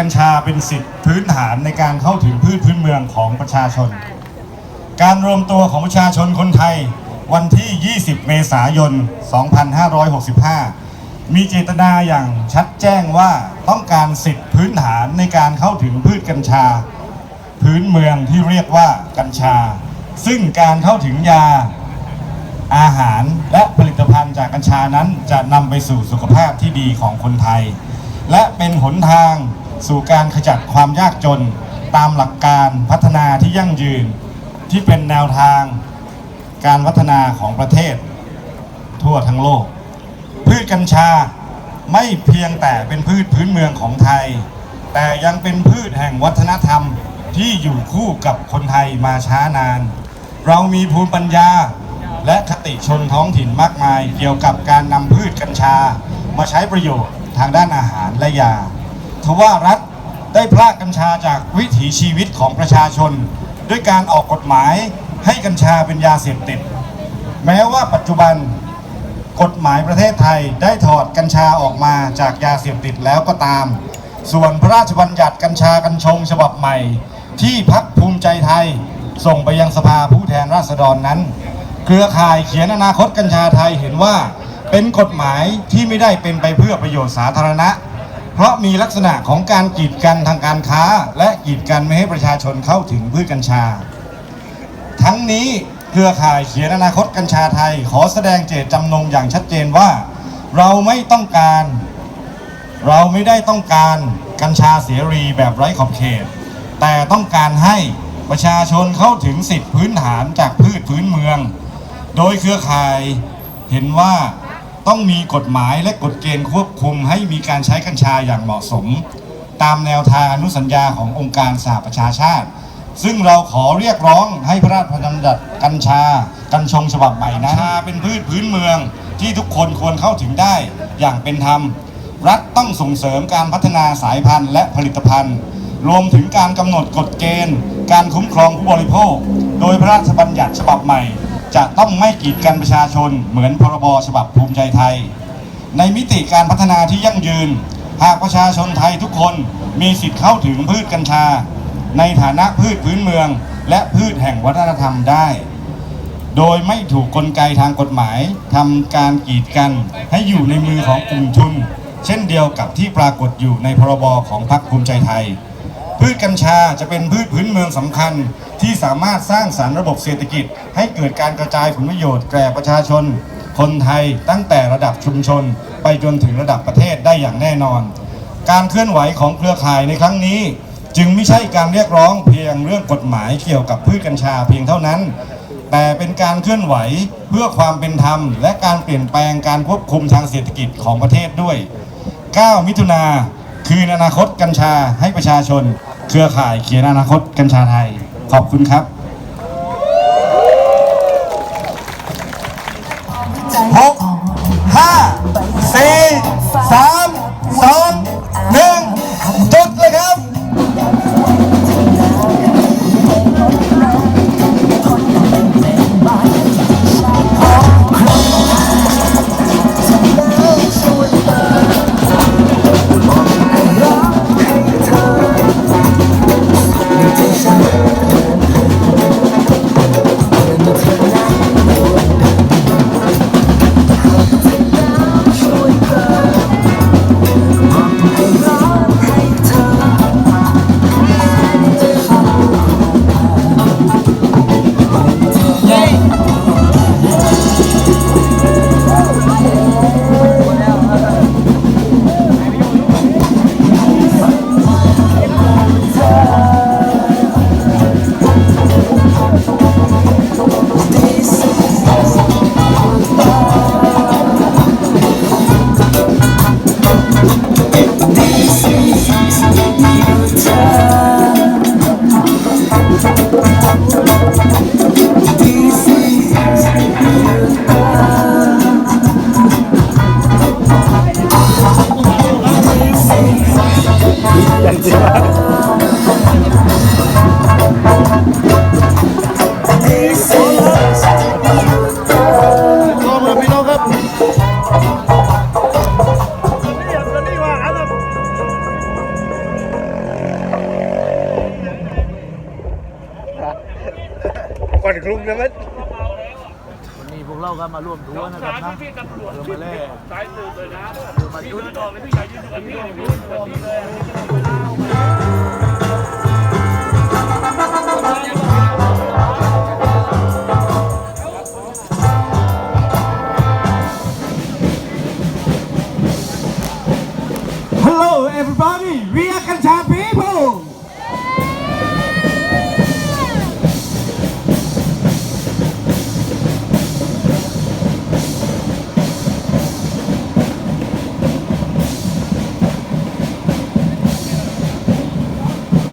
กัญชาเป็นสิทธิพื้นฐานในการเข้าถึงพืชพื้นเมืองของประชาชน การรวมตัวของประชาชนคนไทยวันที่ 20 เมษายน 2565 มีเจตนาอย่างชัดแจ้งว่าต้องการสิทธิพื้นฐานในการเข้าถึงพืชกัญชา พื้นเมืองที่เรียกว่ากัญชา ซึ่งการเข้าถึงยาอาหารและผลิตภัณฑ์จากกัญชานั้นจะนำไปสู่สุขภาพที่ดีของคนไทย และเป็นหนทาง สู่การขจัดความยากจน ตามหลักการพัฒนาที่ยั่งยืน ที่เป็นแนวทางการพัฒนาของประเทศ ทั่วทั้งโลก พืชกัญชาไม่เพียงแต่เป็นพืชพื้นเมืองของไทย แต่ยังเป็นพืชแห่งวัฒนธรรมที่อยู่คู่กับคนไทยมาช้านาน เรามีภูมิปัญญาและคติชนท้องถิ่นมากมาย เกี่ยวกับการนำพืชกัญชา มาใช้ประโยชน์ทางด้านอาหารและยา ทว่ารัฐได้พรากกัญชาจากวิถีชีวิตของประชาชน ด้วยการออกกฎหมายให้กัญชาเป็นยาเสพติด แม้ว่าปัจจุบันกฎหมายประเทศไทยได้ถอดกัญชาออกมาจากยาเสพติดแล้วก็ตาม ส่วนพระราชบัญญัติกัญชากัญชงฉบับใหม่ ที่พักภูมิใจไทยส่งไปยังสภาผู้แทนราษฎรนั้น เครือข่ายเขียนอนาคตกัญชาไทยเห็นว่าเป็นกฎหมายที่ไม่ได้เป็นไปเพื่อประโยชน์สาธารณะ เพราะมีลักษณะของการกีดกันทางการค้า และกีดกันไม่ให้ประชาชนเข้าถึงพืชกัญชา ทั้งนี้เครือข่ายเขียนอนาคตกัญชาไทย ขอแสดงเจตจำนงอย่างชัดเจนว่า เราไม่ต้องการ เราไม่ได้ต้องการกัญชาเสรีแบบไร้ขอบเขต แต่ต้องการให้ประชาชนเข้าถึงสิทธิพื้นฐานจากพืชพื้นเมือง โดยเครือข่ายเห็นว่า ต้องมีกฎหมายและกฎเกณฑ์ควบคุมให้มีการใช้กัญชาอย่างเหมาะสม ตามแนวทางอนุสัญญาขององค์การสหประชาชาติ ซึ่งเราขอเรียกร้องให้พระราชบัญญัติกัญชา กัญชงฉบับใหม่นั้นชาเป็นพืชพื้นเมืองที่ทุกคนควรเข้าถึงได้อย่างเป็นธรรม รัฐต้องส่งเสริมการพัฒนาสายพันธุ์และผลิตภัณฑ์ รวมถึงการกำหนดกฎเกณฑ์ การคุ้มครองผู้บริโภค โดยพระราชบัญญัติฉบับใหม่ จะต้องไม่กีดกันประชาชนเหมือนพรบฉบับภูมิใจไทย ในมิติการพัฒนาที่ยั่งยืน หากประชาชนไทยทุกคนมีสิทธิ์เข้าถึงพืชกัญชา ในฐานะพืชพื้นเมือง และพืชแห่งวัฒนธรรมได้ โดยไม่ถูกกลไกทางกฎหมายทำการกีดกันให้อยู่ในมือของกลุ่มทุน เช่นเดียวกับที่ปรากฏอยู่ในพรบของพรรคภูมิใจไทย พืชกัญชาจะเป็นพืชพื้นเมืองสำคัญ ที่สามารถสร้างสารรค์ระบบเศรษฐกิจ ให้เกิดการกระจายผลประโยชน์แก่ประชาชน คนไทยตั้งแต่ระดับชุมชน ไปจนถึงระดับประเทศได้อย่างแน่นอน การเคลื่อนไหวของเครือข่ายในครั้งนี้ จึงไม่ใช่การเรียกร้องเพียงเรื่องกฎหมายเกี่ยวกับพืชกัญชาเพียงเท่านั้น แต่เป็นการเคลื่อนไหวเพื่อความเป็นธรรม และการเปลี่ยนแปลงการควบคุมทางเศรษฐกิจของประเทศด้วย 9 มิถุนาคืนอนาคตกัญชาให้ประชาชน เครือข่ายเขียนอนาคตกัญชาไทย ขอบคุณครับหกห้าสี่สาม อนกรุงนะมันวันนี้พวกเราก็มาร่วมด้วยนะครับนะเรือมาแล่สายสืบเลยนะเรือมายุทธพี่ใกัน everybody. We